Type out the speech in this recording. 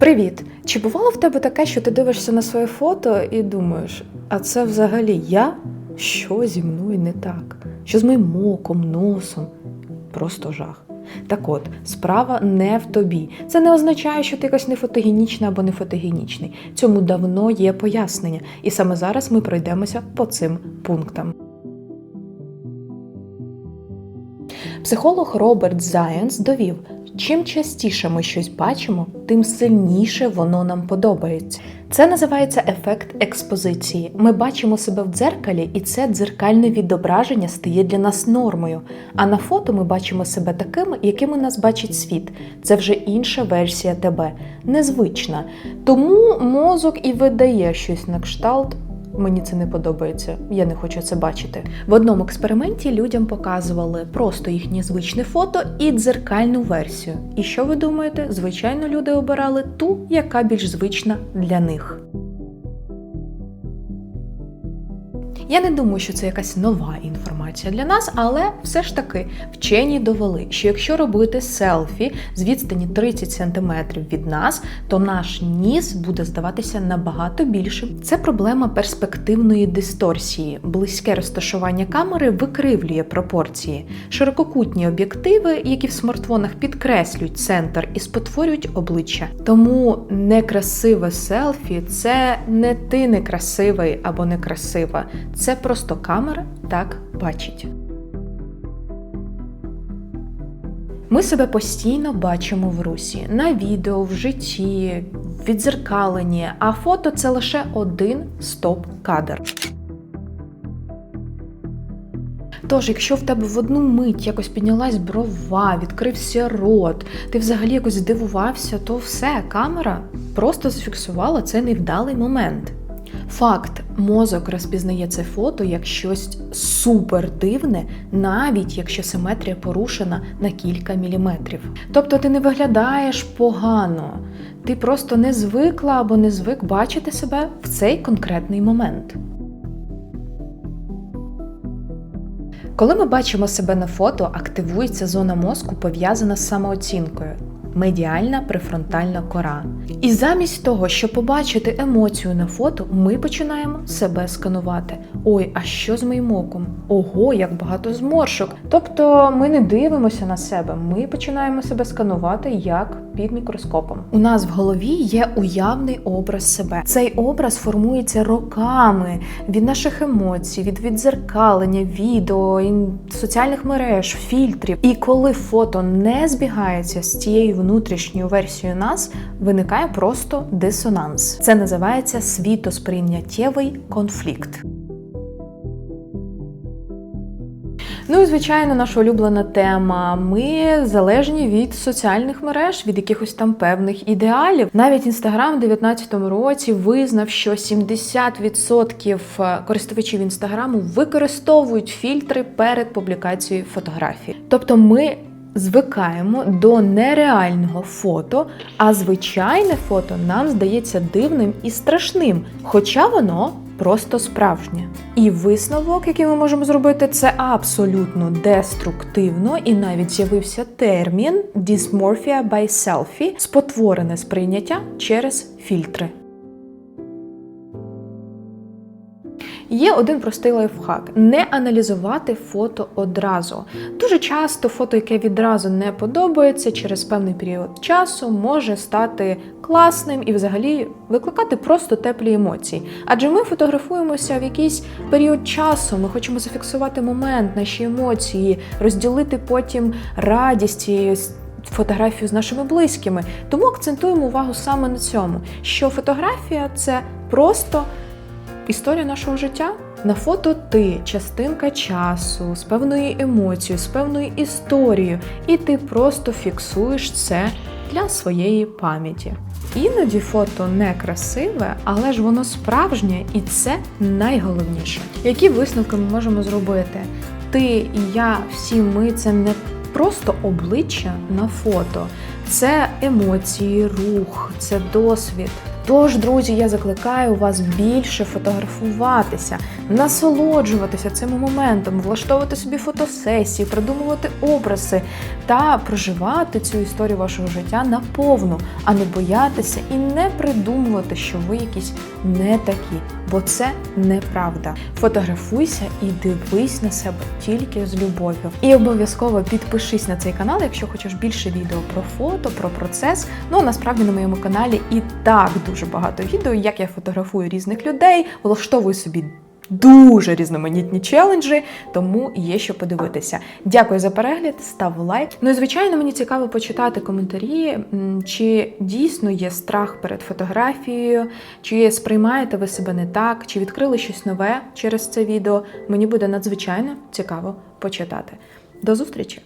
Привіт! Чи бувало в тебе таке, що ти дивишся на своє фото і думаєш, а це взагалі я? Що зі мною не так? Що з моїм оком, носом? Просто жах. Так от, справа не в тобі. Це не означає, що ти якась не фотогенічна або не фотогенічний. Цьому давно є пояснення, і саме зараз ми пройдемося по цим пунктам. Психолог Роберт Зайенс довів, чим частіше ми щось бачимо, тим сильніше воно нам подобається. Це називається ефект експозиції. Ми бачимо себе в дзеркалі, і це дзеркальне відображення стає для нас нормою. А на фото ми бачимо себе такими, якими нас бачить світ. Це вже інша версія тебе, незвична. Тому мозок і видає щось на кшталт. Мені це не подобається, я не хочу це бачити. В одному експерименті людям показували просто їхнє звичне фото і дзеркальну версію. І що ви думаєте? Звичайно, люди обирали ту, яка більш звична для них. Я не думаю, що це якась нова інформація для нас, але все ж таки вчені довели, що якщо робити селфі з відстані 30 см від нас, то наш ніс буде здаватися набагато більшим. Це проблема перспективної дисторсії. Близьке розташування камери викривлює пропорції. Ширококутні об'єктиви, які в смартфонах підкреслюють центр і спотворюють обличчя. Тому некрасиве селфі це не ти некрасивий або некрасива. Це просто камера так бачить. Ми себе постійно бачимо в русі на відео, в житті, відзеркаленні, а фото це лише один стоп-кадр. Тож, якщо в тебе в одну мить якось піднялась брова, відкрився рот, ти взагалі якось здивувався, то все, камера просто зафіксувала цей невдалий момент. Факт, мозок розпізнає це фото як щось супер дивне, навіть якщо симетрія порушена на кілька міліметрів. Тобто ти не виглядаєш погано, ти просто не звикла або не звик бачити себе в цей конкретний момент. Коли ми бачимо себе на фото, активується зона мозку, пов'язана з самооцінкою. Медіальна префронтальна кора. І замість того, щоб побачити емоцію на фото, ми починаємо себе сканувати. Ой, а що з моїм оком? Ого, як багато зморшок. Тобто ми не дивимося на себе, ми починаємо себе сканувати як під мікроскопом. У нас в голові є уявний образ себе. Цей образ формується роками від наших емоцій, від відзеркалення, відео, соціальних мереж, фільтрів. І коли фото не збігається з цією внутрішньою версією нас, виникає просто дисонанс. Це називається світосприйняттєвий конфлікт. Ну і звичайно, наша улюблена тема. Ми залежні від соціальних мереж, від якихось там певних ідеалів. Навіть інстаграм у 2019 році визнав, що 70% користувачів інстаграму використовують фільтри перед публікацією фотографій. Тобто ми. Звикаємо до нереального фото, а звичайне фото нам здається дивним і страшним, хоча воно просто справжнє. І висновок, який ми можемо зробити, це абсолютно деструктивно, і навіть з'явився термін dysmorphia by selfie – спотворене сприйняття через фільтри. Є один простий лайфхак: не аналізувати фото одразу. Дуже часто фото, яке відразу не подобається, через певний період часу може стати класним і взагалі викликати просто теплі емоції. Адже ми фотографуємося в якийсь період часу, ми хочемо зафіксувати момент, наші емоції, розділити потім радість цієї фотографію з нашими близькими. Тому акцентуємо увагу саме на цьому, що фотографія це просто. Історія нашого життя на фото ти частинка часу з певною емоцією, з певною історією, і ти просто фіксуєш це для своєї пам'яті. Іноді фото не красиве, але ж воно справжнє, і це найголовніше. Які висновки ми можемо зробити? Ти і я, всі ми це не просто обличчя на фото, це емоції, рух, це досвід. Тож, друзі, я закликаю вас більше фотографуватися, насолоджуватися цим моментом, влаштовувати собі фотосесії, придумувати образи та проживати цю історію вашого життя наповну, а не боятися і не придумувати, що ви якісь не такі, бо це неправда. Фотографуйся і дивись на себе тільки з любов'ю. І обов'язково підпишись на цей канал, якщо хочеш більше відео про фото, про процес. Ну а насправді на моєму каналі і так дуже багато відео, як я фотографую різних людей, влаштовую собі. Дуже різноманітні челенджі, тому є що подивитися. Дякую за перегляд, став лайк. Ну і звичайно, мені цікаво почитати коментарі, чи дійсно є страх перед фотографією, чи сприймаєте ви себе не так, чи відкрили щось нове через це відео. Мені буде надзвичайно цікаво почитати. До зустрічі!